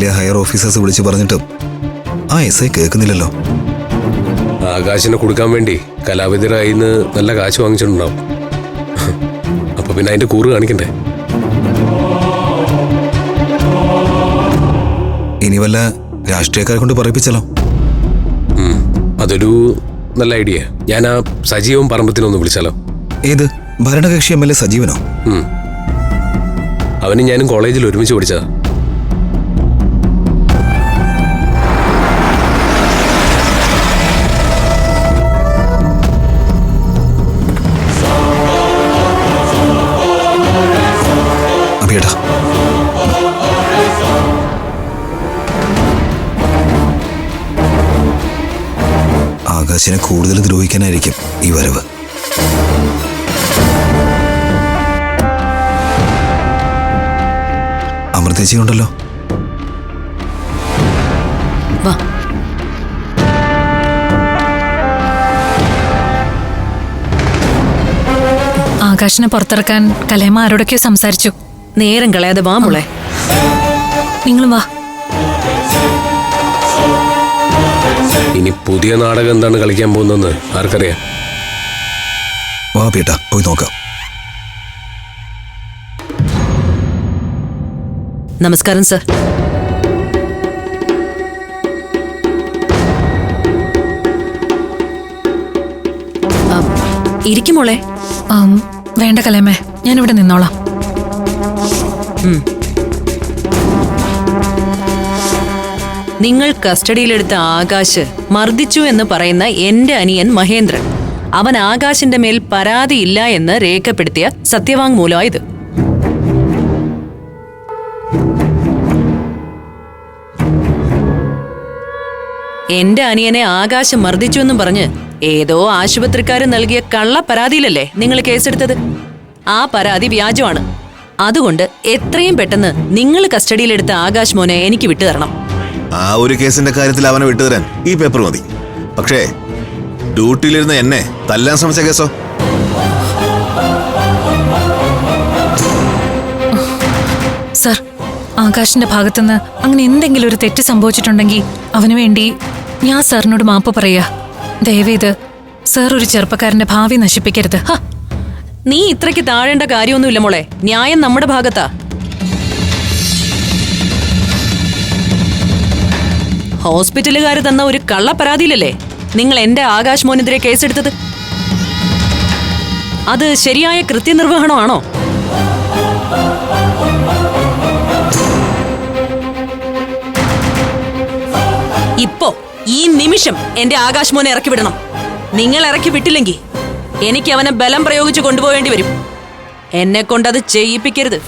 വലിയ higher officers വിളിച്ചു പറഞ്ഞിട്ടും ആ എസ് ഐ കേൾക്കുന്നില്ലല്ലോ. ആകാശിനെ കൊടുക്കാൻ വേണ്ടി കലാവിദരായിന്ന് നല്ല കാശ് വാങ്ങിച്ചിട്ടുണ്ടാവും. അപ്പൊ പിന്നെ അതിന്റെ കൂറ് കാണിക്കണ്ടേ? ഇനി വല്ല രാഷ്ട്രീയക്കാരെ കൊണ്ട് പറയിപ്പിച്ചല്ലോ അതൊരു നല്ല ഐഡിയ ഞാൻ ആ സജീവം പറമ്പത്തിനൊന്ന് വിളിച്ചാലോ? ഏത്? ഭരണകക്ഷി എം എൽ എ സജീവനോ. അവനും ഞാനും കോളേജിൽ ഒരുമിച്ച് പഠിച്ചതാ. ആകാശിനെ കൂടുതൽ ദ്രോഹിക്കാനായിരിക്കും ഈ വരവ്. അമൃതേച്ചി ഉണ്ടല്ലോ. വാ. ആകാശിനെ പുറത്തിറക്കാൻ കലേമ ആരോടൊക്കെയോ സംസാരിച്ചു. നേരം കളയാതെ വാ മോളെ. നിങ്ങളും വാ. ഇനി പുതിയ നാടകം എന്താണ് കളിക്കാൻ പോകുന്നതെന്ന് ആർക്കറിയാം? വാ പേട്ട പോയി നോക്കാം. നമസ്കാരം സർ. ഇരിക്കുമോളെ ഇരിക്കും മോളെ. ആം, വേണ്ട കലേമേ ഞാനിവിടെ നിന്നോളാം. നിങ്ങൾ കസ്റ്റഡിയിലെടുത്ത ആകാശ് മർദ്ദിച്ചു എന്ന് പറയുന്ന എന്റെ അനിയൻ മഹേന്ദ്രൻ. അവൻ ആകാശിന്റെ മേൽ പരാതിയില്ല എന്ന് രേഖപ്പെടുത്തിയ സത്യവാങ്മൂലമായത്. എന്റെ അനിയനെ ആകാശ് മർദ്ദിച്ചു എന്നും പറഞ്ഞ് ഏതോ ആശുപത്രിക്കാരൻ നൽകിയ കള്ള പരാതിയിലല്ലേ നിങ്ങൾ കേസെടുത്തത്? ആ പരാതി വ്യാജമാണ്. അതുകൊണ്ട് എത്രയും പെട്ടെന്ന് നിങ്ങൾ കസ്റ്റഡിയിലെടുത്ത ആകാശ് മോനെ എനിക്ക് വിട്ടുതരണം. ആ ഒരു കേസിന്റെ കാര്യത്തിൽ അവനെ വിട്ടുതരാൻ ഈ പേപ്പർ മതി. പക്ഷേ ഡ്യൂട്ടിയിലിരുന്ന എന്നെ തല്ലാൻ ശ്രമിച്ച കേസോ? സർ ആകാശിന്റെ ഭാഗത്തുനിന്ന് അങ്ങനെ എന്തെങ്കിലും ഒരു തെറ്റ് സംഭവിച്ചിട്ടുണ്ടെങ്കിൽ അവന് വേണ്ടി ഞാൻ സാറിനോട് മാപ്പ് പറയാ ദയവേത് സാർ ഒരു ചെറുപ്പക്കാരന്റെ ഭാവി നശിപ്പിക്കരുത്. ഹ, നീ ഇത്രയ്ക്ക് താഴേണ്ട കാര്യമൊന്നുമില്ല മോളെ. ന്യായം നമ്മുടെ ഭാഗത്താ. ഹോസ്പിറ്റലുകാർ തന്ന ഒരു കള്ള പരാതിയിലല്ലേ നിങ്ങൾ എന്റെ ആകാശ് മോനെതിരെ കേസെടുത്തത്? അത് ശരിയായ കൃത്യനിർവഹണമാണോ? ഇപ്പോ ഈ നിമിഷം എന്റെ ആകാശ് മോനെ ഇറക്കി വിടണം. നിങ്ങൾ ഇറക്കി വിട്ടില്ലെങ്കിൽ എനിക്ക് അവനെ ബലം പ്രയോഗിച്ച് കൊണ്ടുപോകേണ്ടി വരും. എന്നെ കൊണ്ടത് ചെയ്യിപ്പിക്കരുത്.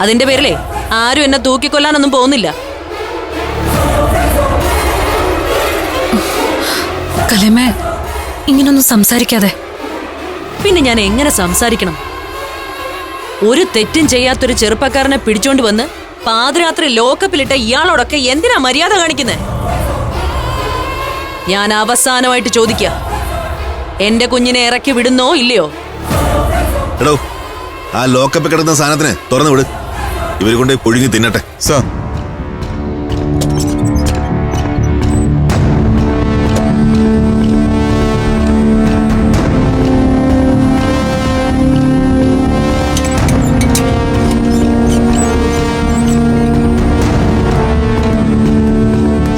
അതിന്റെ പേരിലേ ആരും എന്നെ തൂക്കിക്കൊല്ലാനൊന്നും പോകുന്നില്ല. കലേമേ ഇങ്ങനൊന്നും സംസാരിക്കാതെ. പിന്നെ ഞാൻ എങ്ങനെ സംസാരിക്കണം? ഒരു തെറ്റും ചെയ്യാത്തൊരു ചെറുപ്പക്കാരനെ പിടിച്ചോണ്ട് വന്ന് പാതിരാത്രി ലോക്കപ്പിലിട്ട ഇയാളോടൊക്കെ എന്തിനാ മര്യാദ കാണിക്കുന്നത് ഞാൻ അവസാനമായിട്ട് ചോദിക്ക എന്റെ കുഞ്ഞിനെ ഇറക്കി വിടുന്നോ ഇല്ലയോ? എടോ ആ ലോക്കപ്പ് കിടന്ന സാധനത്തിന് തുറന്നു വിട്. ഇവർ കൊണ്ട് പുഴുങ്ങി തിന്നട്ടെ. സാർ.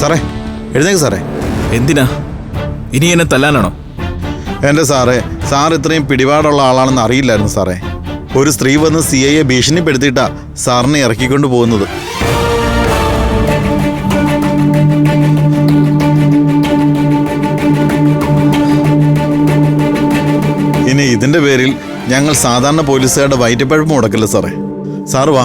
സാറേ എഴുന്നേക്ക് സാറേ. എന്തിനാ? ഇനി എന്നെ തല്ലാനാണോ? എന്റെ സാറേ സാർ ഇത്രയും പിടിപാടുള്ള ആളാണെന്ന് അറിയില്ലായിരുന്നു സാറേ. ഒരു സ്ത്രീ വന്ന് സി ഐയെ ഭീഷണിപ്പെടുത്തിയിട്ടാ സാറിനെ ഇറക്കിക്കൊണ്ടു പോകുന്നത്. ഇനി ഇതിന്റെ പേരിൽ ഞങ്ങൾ സാധാരണ പോലീസുകാരുടെ വയറ്റപ്പഴപ്പ് മുടക്കില്ല സാറേ. സാറ് വാ.